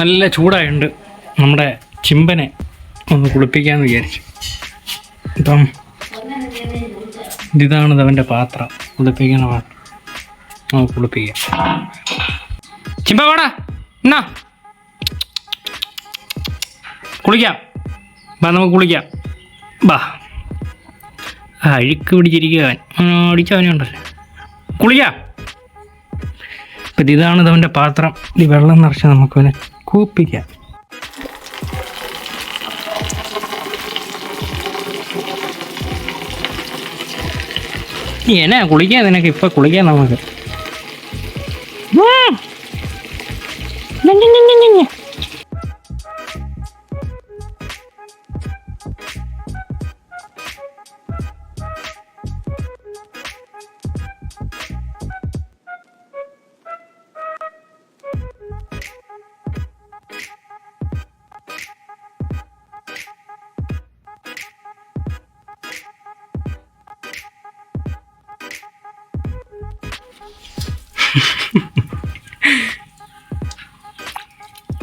നല്ല ചൂടായുണ്ട് നമ്മുടെ ചിമ്പനെ ഒന്ന് കുളിപ്പിക്കാമെന്ന് വിചാരിച്ചു. ഇപ്പം ഇതാണ് അവന്റെ പാത്രം. കുളിപ്പിക്കണ പാത്രം. നമുക്ക് കുളിപ്പിക്കാം. ചിമ്പ വേടാ. എന്നാ കുളിക്കാം. ബാ നമുക്ക് കുളിക്കാം. ബാ ആ, അഴുക്ക് പിടിച്ചിരിക്കുക അവൻ. അടിച്ചവനുണ്ടല്ലോ കുളിക്കാം. അപ്പം ഇതാണ് അവന്റെ പാത്രം. ഈ വെള്ളം നിറച്ച് നമുക്കവനെ കൂപ്പിക്കാം നീ എന്നാ കുളിക്കാൻ നിനക്ക് ഇപ്പൊ കുളിക്കാൻ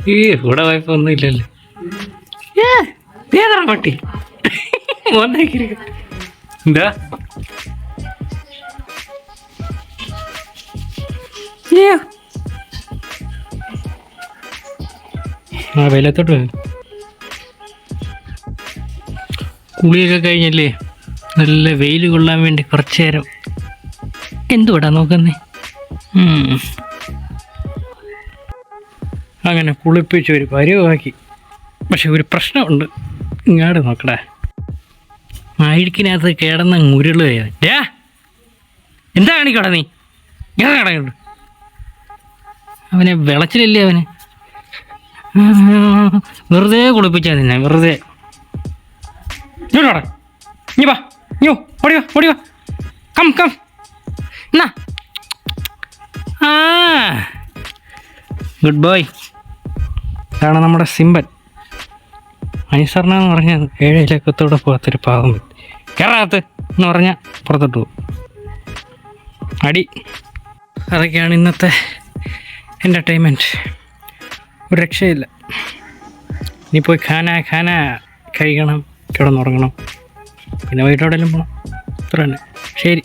ഈ കൂടെ വായ്പ ഒന്നും ഇല്ലല്ലോ. ഏ, ഏതാ പട്ടി. എന്താ. ആ വെയിലത്തോട്ട് കുളിയൊക്കെ കഴിഞ്ഞല്ലേ? നല്ല വെയിൽ കൊള്ളാൻ വേണ്ടി കുറച്ചു നേരം. എന്തുവിടാ നോക്കുന്നേ. അങ്ങനെ കുളിപ്പിച്ച് ഒരു പരുവാക്കി. പക്ഷെ ഒരു പ്രശ്നമുണ്ട്. ഇങ്ങോട്ട് നോക്കടാ. അഴുക്കിനകത്ത് കേടന്ന മുരുളുകയാണ് ഡാ എന്താ കാണിക്കോടാ നീ? ഞാൻ കിടക്കുന്നുണ്ട് അവനെ വിളച്ചിലല്ലേ അവന്? വെറുതെ കുളിപ്പിച്ചാ നിന്നെ വെറുതെ. ഇങ്ങോട്ടാ നീ വാ നീ ഓടി വാ ഓടി വാ. Come come. എന്നാ? ഗുഡ് ബോയ് ഇതാണ് നമ്മുടെ സിമ്പൻ. അനുസരണ എന്ന് പറഞ്ഞാൽ ഏഴ് ഇലക്കത്തോടെ പോകാത്തൊരു പാവം കയറാകത്ത് എന്ന് പറഞ്ഞാൽ പുറത്തോട്ട് പോകും. അടി. അതൊക്കെയാണ് ഇന്നത്തെ എന്റർടൈൻമെന്റ് ഒരു രക്ഷയില്ല. ഇനി പോയി ഖാന ഖാന. കഴിക്കണം കിടന്നുറങ്ങണം. പിന്നെ വൈകിട്ടോടെല്ലാം പോകണം ഇത്ര തന്നെ ശരി.